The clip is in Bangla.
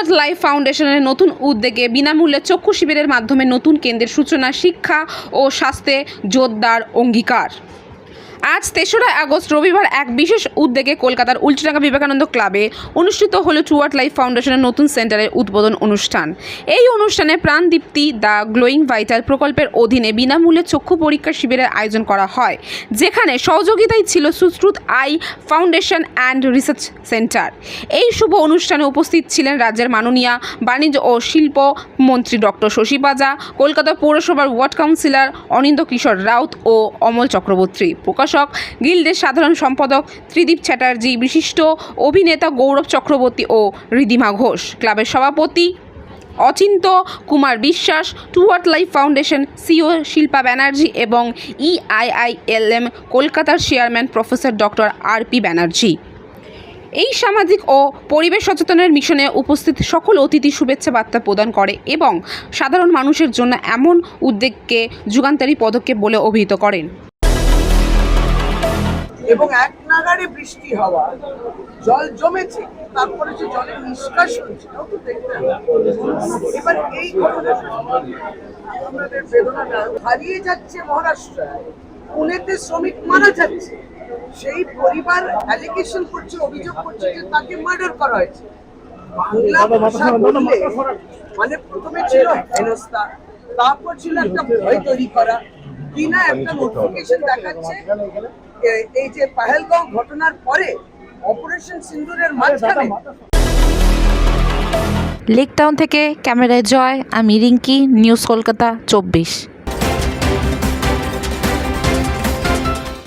টুয়ার্ড লাইফ ফাউন্ডেশনের নতুন উদ্যোগে বিনামূল্যে চক্ষু শিবিরের মাধ্যমে নতুন কেন্দ্রের সূচনা, শিক্ষা ও স্বাস্থ্যে জোরদার অঙ্গীকার। আজ তেসরা আগস্ট রবিবার এক বিশেষ উদ্যোগে কলকাতার উল্টোডাঙ্গা বিবেকানন্দ ক্লাবে অনুষ্ঠিত হলো টুয়ার্ড লাইফ ফাউন্ডেশনের নতুন সেন্টারের উদ্বোধন অনুষ্ঠান। এই অনুষ্ঠানে প্রাণদীপ্তি দ্য গ্লোয়িং ভাইটাল প্রকল্পের অধীনে বিনামূল্যে চক্ষু পরীক্ষা শিবিরের আয়োজন করা হয়, যেখানে সহযোগিতায় ছিল Sushruta eye foundation and research centre. এই শুভ অনুষ্ঠানে উপস্থিত ছিলেন রাজ্যের মাননীয় বাণিজ্য ও শিল্প মন্ত্রী ডক্টর শশী পাজা, কলকাতা পৌরসভার ওয়ার্ড কাউন্সিলর অনিন্দ কিশোর রাউত ও অমল চক্রবর্তী। প্রকাশক গিল্ডের সাধারণ সম্পাদক ত্রিদীপ চ্যাটার্জি, বিশিষ্ট অভিনেতা গৌরব চক্রবর্তী ও রিদিমা ঘোষ। ক্লাবের সভাপতি Achintya Kumar Biswas টুয়ার্ট life foundation CEO Shilpa Banerjee এবং E ইআইআইএলএম কলকাতার chairman professor doctor R P Banerjee. এই সামাজিক ও পরিবেশ সচেতনের মিশনে উপস্থিত সকল অতিথি শুভেচ্ছা বার্তা প্রদান করে এবং সাধারণ মানুষের জন্য এমন উদ্যোগকে, যুগান্তরী পদক্ষেপ বলে অভিহিত করেন। এবং এক নাগাড়ে বৃষ্টি হওয়া জল জমেছে তারপরে যে জলের নিষ্কাশন সেটাও তো দেখতে এবার এই ঘটনাটা আমাদের বেদনাটা হারিয়ে যাচ্ছে মহারাষ্ট্রায়। পুনেতে শ্রমিক মারা যাচ্ছে। সেই পরিবার অ্যালিগেশন করছে অভিযোগ করছে যে তাকে মার্ডার করা হয়েছে। বাংলা ভাষা মানে প্রথমে ছিল হেনস্তা তারপর ছিল একটা ভয় তৈরি করা। কিনা একটা নোটিফিকেশন দেখাচ্ছে এই যে পাহেলগাঁও ঘটনার পরে অপারেশন সিন্দুরের মাঝখানে লেকটাউন থেকে ক্যামেরায় জয় আমি রিঙ্কি নিউজ কলকাতা চব্বিশ।